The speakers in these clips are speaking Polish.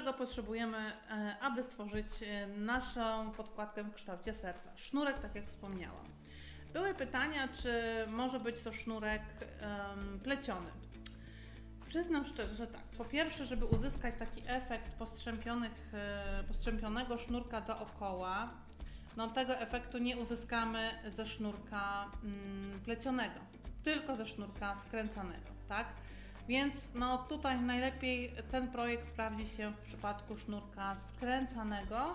czego potrzebujemy, e, aby stworzyć e, naszą podkładkę w kształcie serca? Sznurek, tak jak wspomniałam. Były pytania, czy może być to sznurek em, pleciony. Przyznam szczerze, że tak. Po pierwsze, żeby uzyskać taki efekt postrzępionych, e, postrzępionego sznurka dookoła, no tego efektu nie uzyskamy ze sznurka mm, plecionego, tylko ze sznurka skręcanego, tak? Więc no tutaj najlepiej ten projekt sprawdzi się w przypadku sznurka skręcanego,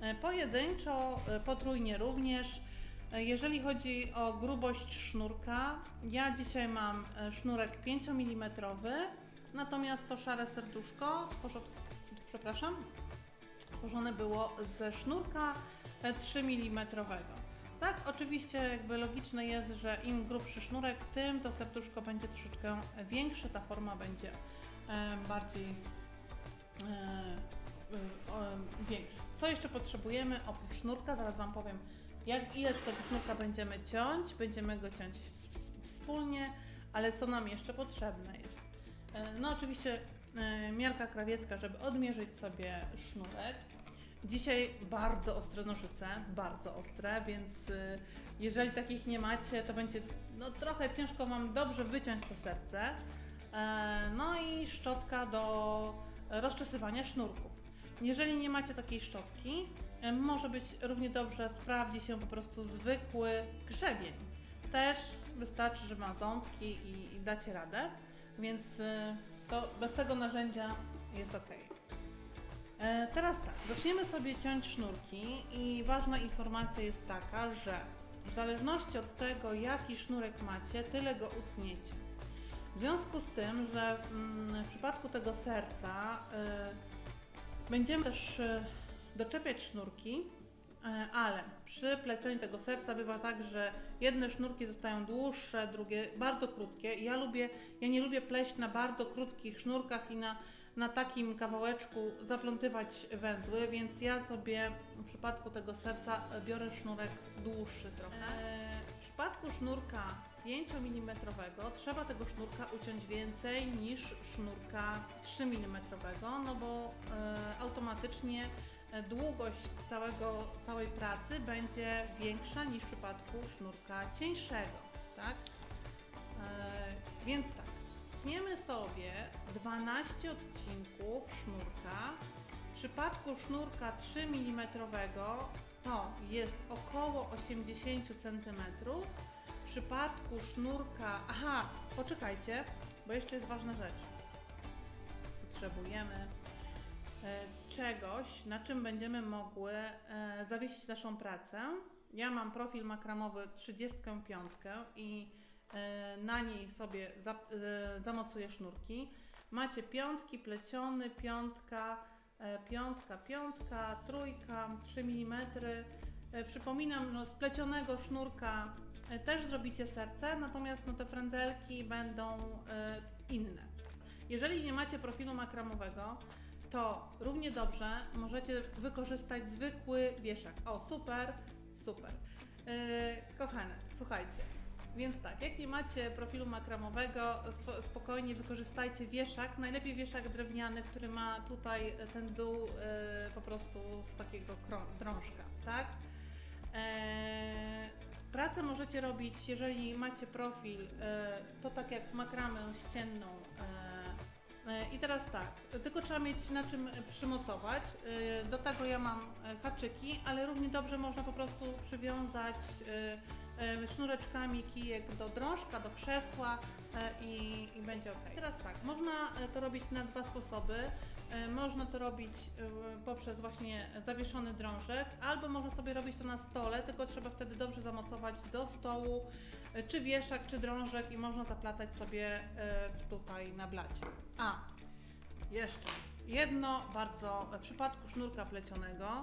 e, pojedynczo, e, potrójnie również. E, Jeżeli chodzi o grubość sznurka, ja dzisiaj mam sznurek 5 mm, natomiast to szare serduszko, przepraszam, tworzone było ze sznurka e, 3 mm. Tak, oczywiście jakby logiczne jest, że im grubszy sznurek, tym to serduszko będzie troszeczkę większe, ta forma będzie bardziej większa. Co jeszcze potrzebujemy oprócz sznurka? Zaraz Wam powiem, jak ileż tego sznurka będziemy ciąć. Będziemy go ciąć wspólnie, ale co nam jeszcze potrzebne jest? E, No oczywiście e, miarka krawiecka, żeby odmierzyć sobie sznurek. Dzisiaj bardzo ostre nożyce, bardzo ostre, więc y, jeżeli takich nie macie, to będzie no, trochę ciężko Wam dobrze wyciąć to serce. E, No i szczotka do rozczesywania sznurków. Jeżeli nie macie takiej szczotki, e, może być równie dobrze, sprawdzi się po prostu zwykły grzebień. Też wystarczy, że ma ząbki i, i dacie radę, więc y, to bez tego narzędzia jest ok. E, Teraz tak, zaczniemy sobie ciąć sznurki i ważna informacja jest taka, że w zależności od tego, jaki sznurek macie, tyle go utniecie. W związku z tym, że mm, w przypadku tego serca y, będziemy też y, doczepiać sznurki, ale przy pleceniu tego serca bywa tak, że jedne sznurki zostają dłuższe, drugie bardzo krótkie. Ja lubię, ja nie lubię pleść na bardzo krótkich sznurkach i na na takim kawałeczku zaplątywać węzły, więc ja sobie w przypadku tego serca biorę sznurek dłuższy trochę. E, W przypadku sznurka 5 mm trzeba tego sznurka uciąć więcej niż sznurka 3 mm, no bo e, automatycznie e, długość całego, całej pracy będzie większa niż w przypadku sznurka cieńszego, tak? Więc tak, tniemy sobie 12 odcinków sznurka. W przypadku sznurka 3 mm to jest około 80 cm. W przypadku sznurka. Aha, poczekajcie, bo jeszcze jest ważna rzecz. Potrzebujemy e, czegoś, na czym będziemy mogły e, zawiesić naszą pracę. Ja mam profil makramowy 35 i na niej sobie e, zamocuję sznurki. Macie piątki, pleciony, piątka, e, piątka, piątka, trójka, 3 mm. E, Przypominam, no, z plecionego sznurka e, też zrobicie serce, natomiast no, te frędzelki będą e, inne. Jeżeli nie macie profilu makramowego, to równie dobrze możecie wykorzystać zwykły wieszak. O, super, super. Kochane, słuchajcie. Więc tak, jak nie macie profilu makramowego, spokojnie wykorzystajcie wieszak. Najlepiej wieszak drewniany, który ma tutaj ten dół yy, po prostu z takiego drążka, tak? Eee, Pracę możecie robić, jeżeli macie profil, e, to tak jak makramę ścienną. E, I teraz tak, tylko trzeba mieć na czym przymocować. E, Do tego ja mam e, haczyki, ale równie dobrze można po prostu przywiązać sznureczkami kijek do drążka, do krzesła i, i będzie ok. Teraz tak, można to robić na dwa sposoby. Można to robić poprzez właśnie zawieszony drążek, albo można sobie robić to na stole, tylko trzeba wtedy dobrze zamocować do stołu, czy wieszak, czy drążek i można zaplatać sobie e, tutaj na blacie. A, jeszcze jedno bardzo, w przypadku sznurka plecionego,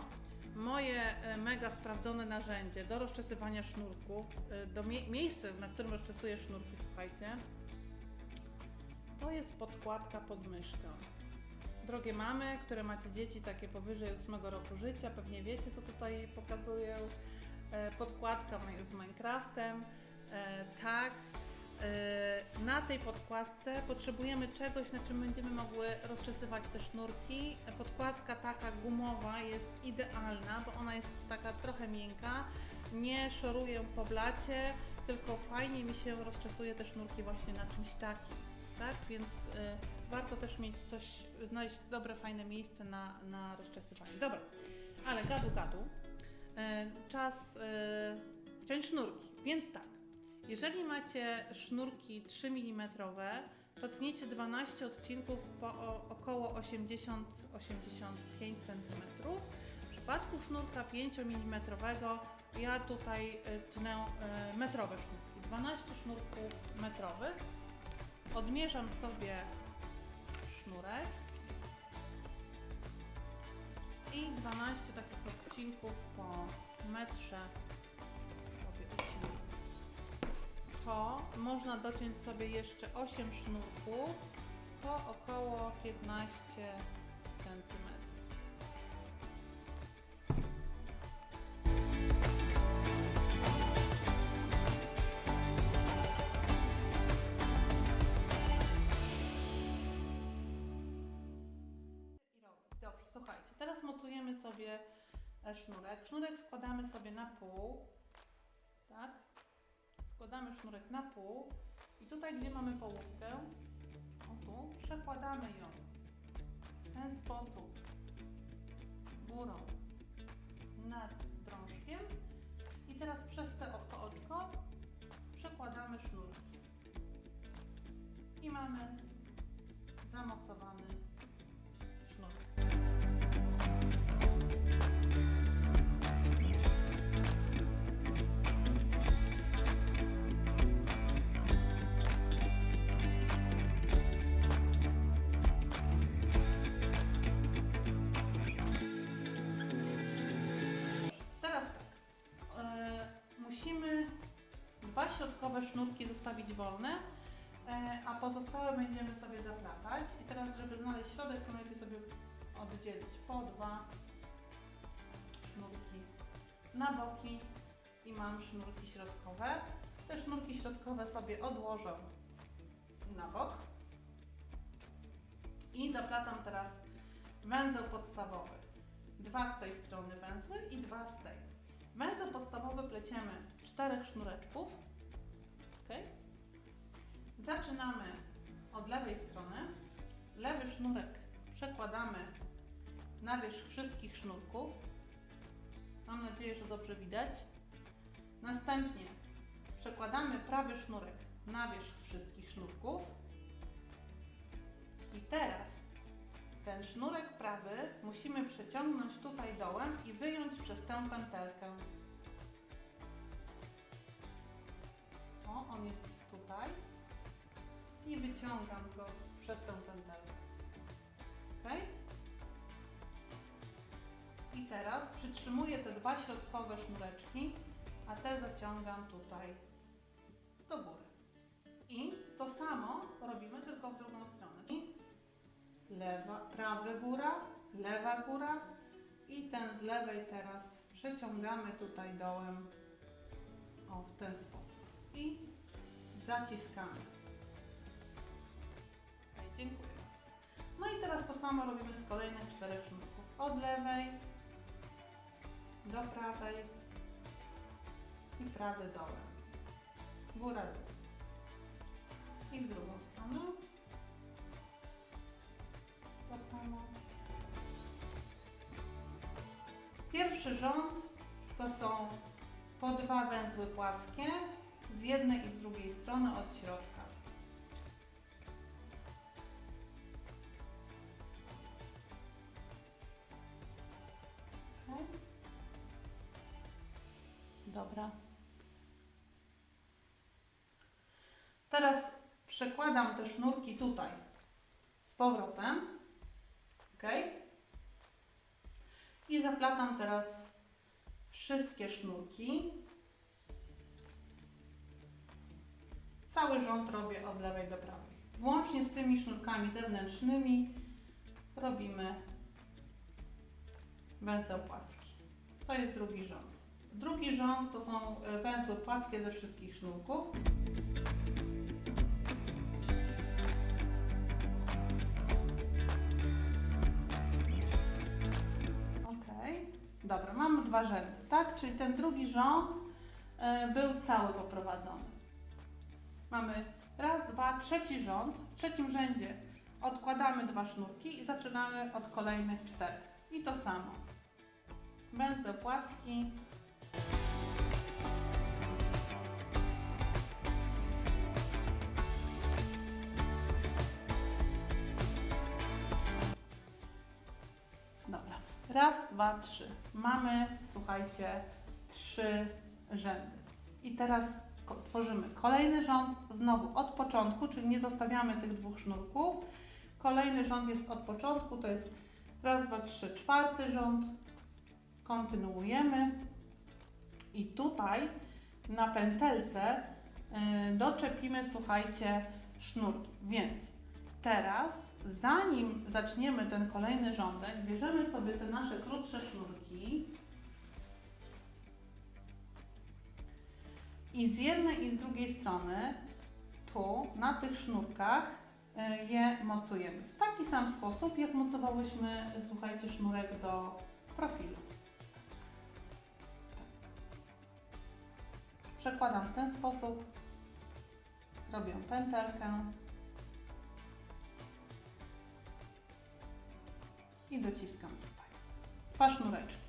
moje e, mega sprawdzone narzędzie do rozczesywania sznurków, e, do mie- miejsce, na którym rozczesuję sznurki, słuchajcie, to jest podkładka pod myszkę. Drogie mamy, które macie dzieci takie powyżej 8 roku życia, pewnie wiecie co tutaj pokazuję. Podkładka z Minecraftem. E, Tak. Yy, Na tej podkładce potrzebujemy czegoś, na czym będziemy mogły rozczesywać te sznurki. Podkładka taka gumowa jest idealna, bo ona jest taka trochę miękka, nie szoruje po blacie, tylko fajnie mi się rozczesuje te sznurki właśnie na czymś takim. Tak, więc y, warto też mieć coś, znaleźć dobre, fajne miejsce na, na rozczesywanie. Dobra, ale gadu gadu. Y, czas y, ciąć sznurki. Więc tak, jeżeli macie sznurki 3 mm, to tniecie 12 odcinków po około 80-85 cm. W przypadku sznurka 5 mm ja tutaj y, tnę y, metrowe sznurki, 12 sznurków metrowych. Odmierzam sobie sznurek i 12 takich odcinków po metrze To można dociąć sobie jeszcze 8 sznurków po około 15 cm. Dobrze, słuchajcie, teraz mocujemy sobie e, sznurek. Sznurek składamy sobie na pół, tak? Składamy sznurek na pół i tutaj, gdzie mamy połówkę, o tu, przekładamy ją w ten sposób. Górą nad drążkiem. I teraz przez te, to oczko przekładamy sznurki. I mamy zamocowany środkowe sznurki zostawić wolne, e, a pozostałe będziemy sobie zaplatać. I teraz, żeby znaleźć środek, to sobie oddzielić po dwa sznurki na boki i mam sznurki środkowe. Te sznurki środkowe sobie odłożę na bok i zaplatam teraz węzeł podstawowy. Dwa z tej strony węzły i dwa z tej. Węzeł podstawowy pleciemy z czterech sznureczków. Zaczynamy od lewej strony. Lewy sznurek przekładamy na wierzch wszystkich sznurków. Mam nadzieję, że dobrze widać. Następnie przekładamy prawy sznurek na wierzch wszystkich sznurków. I teraz ten sznurek prawy musimy przeciągnąć tutaj dołem i wyjąć przez tę pętelkę. O, on jest tutaj. I wyciągam go przez tę pętelkę. Ok? I teraz przytrzymuję te dwa środkowe sznureczki, a te zaciągam tutaj do góry. I to samo robimy tylko w drugą stronę. I lewa, prawy góra, lewa góra i ten z lewej teraz przeciągamy tutaj dołem o w ten sposób i zaciskamy. Ok, dziękuję bardzo. No i teraz to samo robimy z kolejnych czterech sznurków. Od lewej do prawej i prawy dołem. Góra dół. I w drugą stronę. To samo. Pierwszy rząd to są po dwa węzły płaskie z jednej i z drugiej strony od środka. Dobra. Teraz przekładam te sznurki tutaj z powrotem. Ok? I zaplatam teraz wszystkie sznurki. Cały rząd robię od lewej do prawej. Włącznie z tymi sznurkami zewnętrznymi robimy węzeł płaski. To jest drugi rząd. Drugi rząd to są e, węzły płaskie ze wszystkich sznurków. Dobra, mamy dwa rzędy, tak? Czyli ten drugi rząd e, był cały poprowadzony. Mamy raz, dwa, trzeci rząd. W trzecim rzędzie odkładamy dwa sznurki i zaczynamy od kolejnych czterech. I to samo. Węzeł płaski. Dobra. Raz, dwa, trzy. Mamy, słuchajcie, trzy rzędy. I teraz tworzymy kolejny rząd, znowu od początku, czyli nie zostawiamy tych dwóch sznurków. Kolejny rząd jest od początku, to jest raz, dwa, trzy, czwarty rząd. Kontynuujemy. I tutaj na pętelce y, doczepimy, słuchajcie, sznurki. Więc teraz, zanim zaczniemy ten kolejny rządek, bierzemy sobie te nasze krótsze sznurki i z jednej i z drugiej strony tu, na tych sznurkach y, je mocujemy. W taki sam sposób, jak mocowałyśmy, słuchajcie, sznurek do profilu. Tak. Przekładam w ten sposób, robię pętelkę i dociskam tutaj. Dwa sznureczki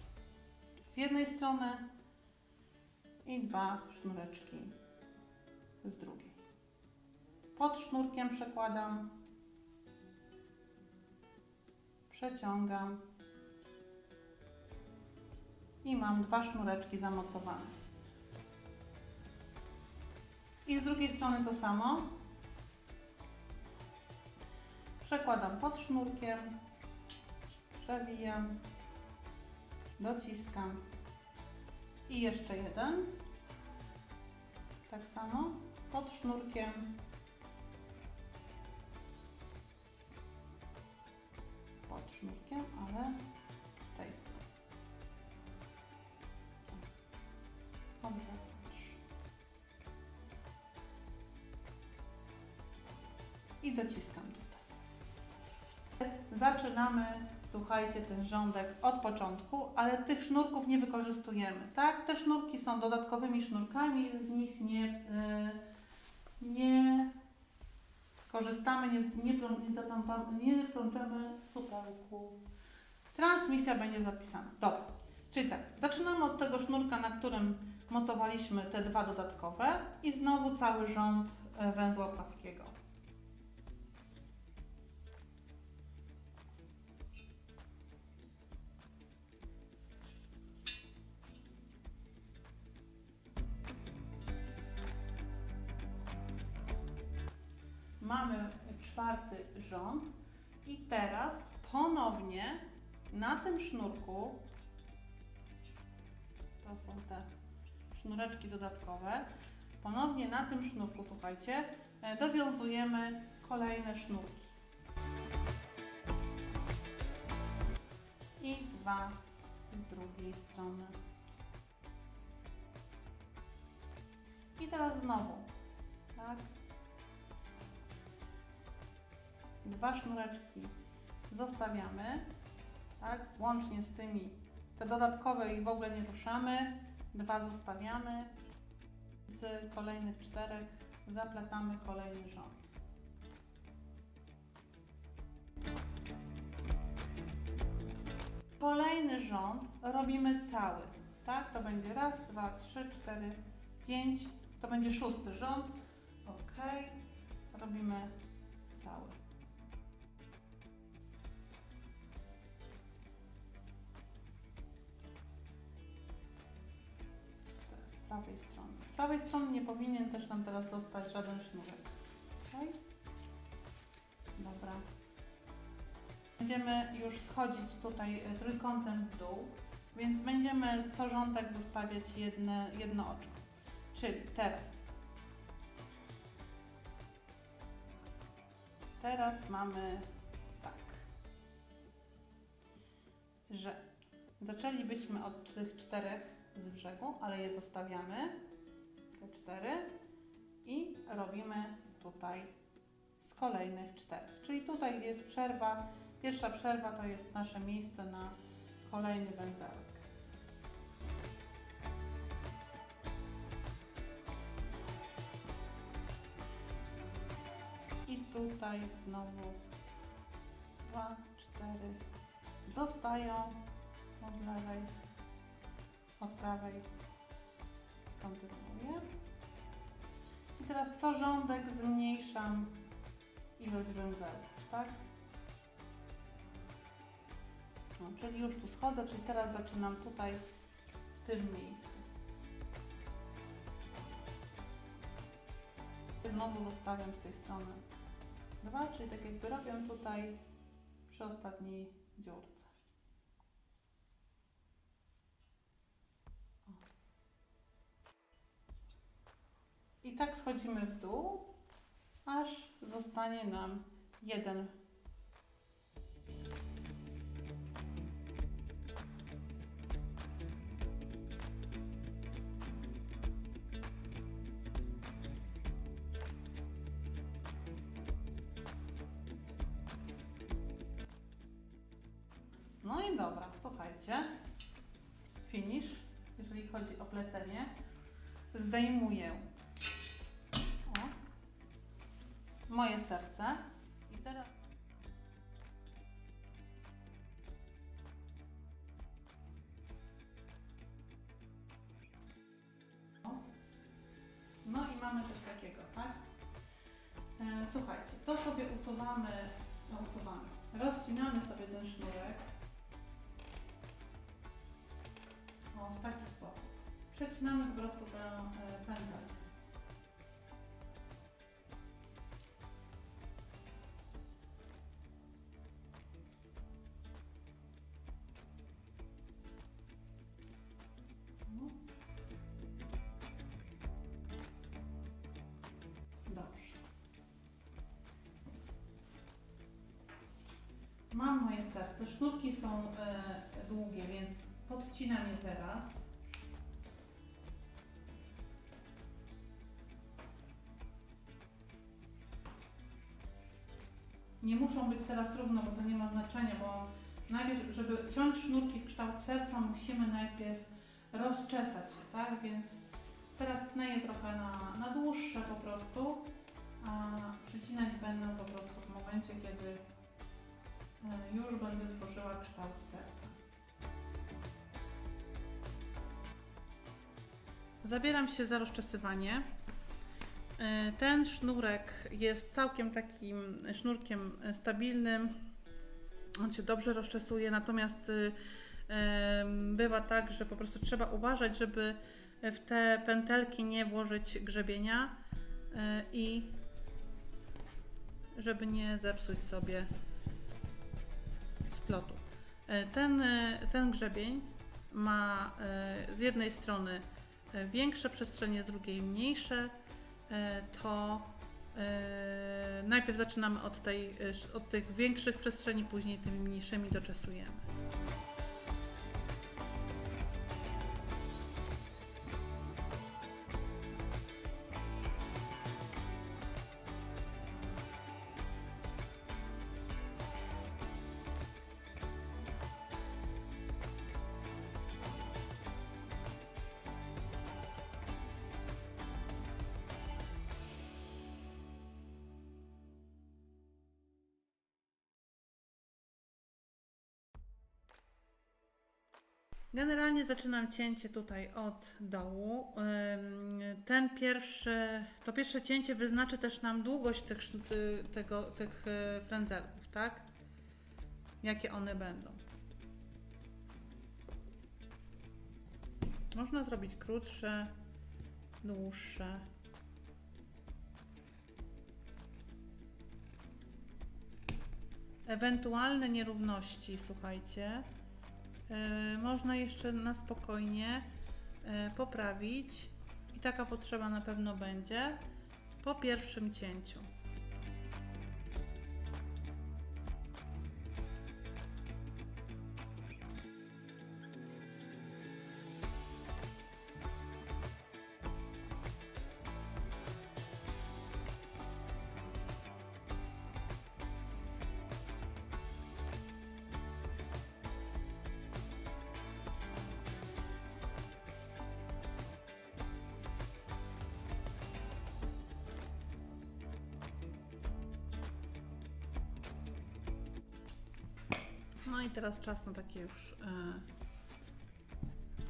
z jednej strony i dwa sznureczki z drugiej. Pod sznurkiem przekładam, przeciągam i mam dwa sznureczki zamocowane. I z drugiej strony to samo. Przekładam pod sznurkiem, przewijam, dociskam i jeszcze jeden. Tak samo pod sznurkiem. Pod sznurkiem, ale z tej strony. I dociskam tutaj. Zaczynamy, słuchajcie, ten rządek od początku, ale tych sznurków nie wykorzystujemy, tak? Te sznurki są dodatkowymi sznurkami, z nich nie, e, nie korzystamy, nie, nie, nie, nie plączemy supełku. Transmisja będzie zapisana. Dobra, czyli tak, zaczynamy od tego sznurka, na którym mocowaliśmy te dwa dodatkowe i znowu cały rząd e, węzła płaskiego. Mamy czwarty rząd i teraz ponownie na tym sznurku, to są te sznureczki dodatkowe, ponownie na tym sznurku, słuchajcie, e, dowiązujemy kolejne sznurki. I dwa z drugiej strony. I teraz znowu, tak? Dwa sznureczki zostawiamy, tak, łącznie z tymi, te dodatkowe i w ogóle nie ruszamy, dwa zostawiamy, z kolejnych czterech zaplatamy kolejny rząd. Kolejny rząd robimy cały, tak, to będzie raz, dwa, trzy, cztery, pięć, to będzie szósty rząd, ok, robimy cały. Prawej strony. Z prawej strony nie powinien też nam teraz zostać żaden sznurek. Okay? Dobra. Będziemy już schodzić tutaj e, trójkątem w dół, więc będziemy co rządek zostawiać jedne, jedno oczko. Czyli teraz. Teraz mamy tak, że zaczęlibyśmy od tych czterech z brzegu, ale je zostawiamy, te cztery i robimy tutaj z kolejnych czterech. Czyli tutaj, gdzie jest przerwa, pierwsza przerwa to jest nasze miejsce na kolejny węzełek. I tutaj znowu 2, 4 zostają od lewej od prawej. Kontynuuję. I teraz co rządek zmniejszam ilość węzełków, tak? No, czyli już tu schodzę, czyli teraz zaczynam tutaj w tym miejscu. Znowu zostawiam z tej strony dwa, czyli tak jakby robię tutaj przy ostatniej dziurce. I tak schodzimy w dół, aż zostanie nam jeden No i dobra, słuchajcie. Finish, jeżeli chodzi o plecenie. Zdejmuję moje serce. I teraz. No i mamy coś takiego, tak? E, słuchajcie, to sobie usuwamy, no usuwamy. Rozcinamy sobie ten sznurek. O, w taki sposób. Przecinamy po prostu tę e, pętelkę. Moje serce. Sznurki są e, długie, więc podcinam je teraz. Nie muszą być teraz równo, bo to nie ma znaczenia, bo najpierw, żeby ciąć sznurki w kształt serca, musimy najpierw rozczesać je, tak? Więc teraz tnę je trochę na, na dłuższe po prostu, a przycinać będę po prostu w momencie, kiedy już będę tworzyła kształt serca. Zabieram się za rozczesywanie. E, Ten sznurek jest całkiem takim sznurkiem e, stabilnym. On się dobrze rozczesuje, natomiast y, bywa tak, że po prostu trzeba uważać, żeby w te pętelki nie włożyć grzebienia e, i żeby nie zepsuć sobie splotu. E, Ten, e, ten grzebień ma e, z jednej strony większe przestrzenie, z drugiej mniejsze, to najpierw zaczynamy od, tej, od tych większych przestrzeni, później tymi mniejszymi doczesujemy. Generalnie zaczynam cięcie tutaj od dołu. Ten pierwszy, to pierwsze cięcie wyznaczy też nam długość tych, ty- tego, tych y, frędzelków, tak? Jakie one będą. Można zrobić krótsze, dłuższe. Ewentualne nierówności, słuchajcie, można jeszcze na spokojnie e, poprawić i taka potrzeba na pewno będzie po pierwszym cięciu. No i teraz czas na takie już e,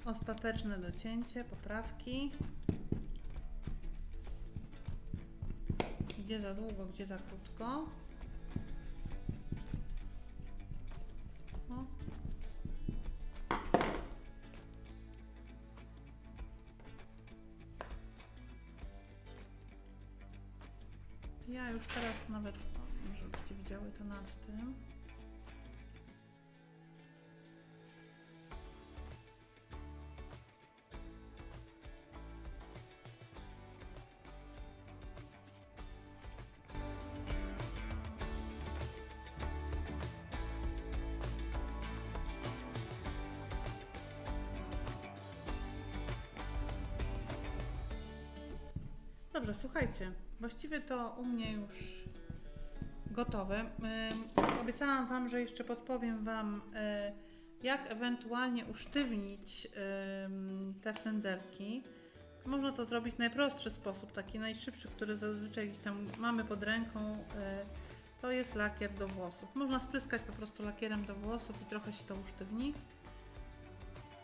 ostateczne docięcie, poprawki. Gdzie za długo, gdzie za krótko. O. Ja już teraz nawet, może widziały to nad tym. Dobrze, słuchajcie, właściwie to u mnie już gotowe. Obiecałam Wam, że jeszcze podpowiem Wam, y, jak ewentualnie usztywnić te frędzelki. Można to zrobić w najprostszy sposób, taki najszybszy, który zazwyczaj gdzieś tam mamy pod ręką. y, To jest lakier do włosów. Można spryskać po prostu lakierem do włosów i trochę się to usztywni.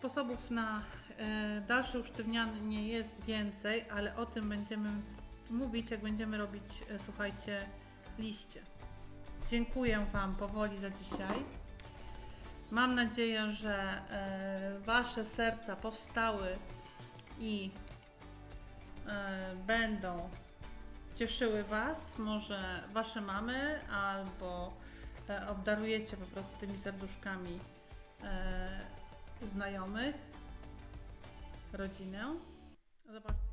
Sposobów na e, dalsze usztywnianie jest więcej, ale o tym będziemy mówić, jak będziemy robić, e, słuchajcie, liście. Dziękuję Wam powoli za dzisiaj. Mam nadzieję, że e, Wasze serca powstały i będą cieszyły Was, może Wasze mamy, albo obdarujecie po prostu tymi serduszkami znajomych, rodzinę. Zobaczcie.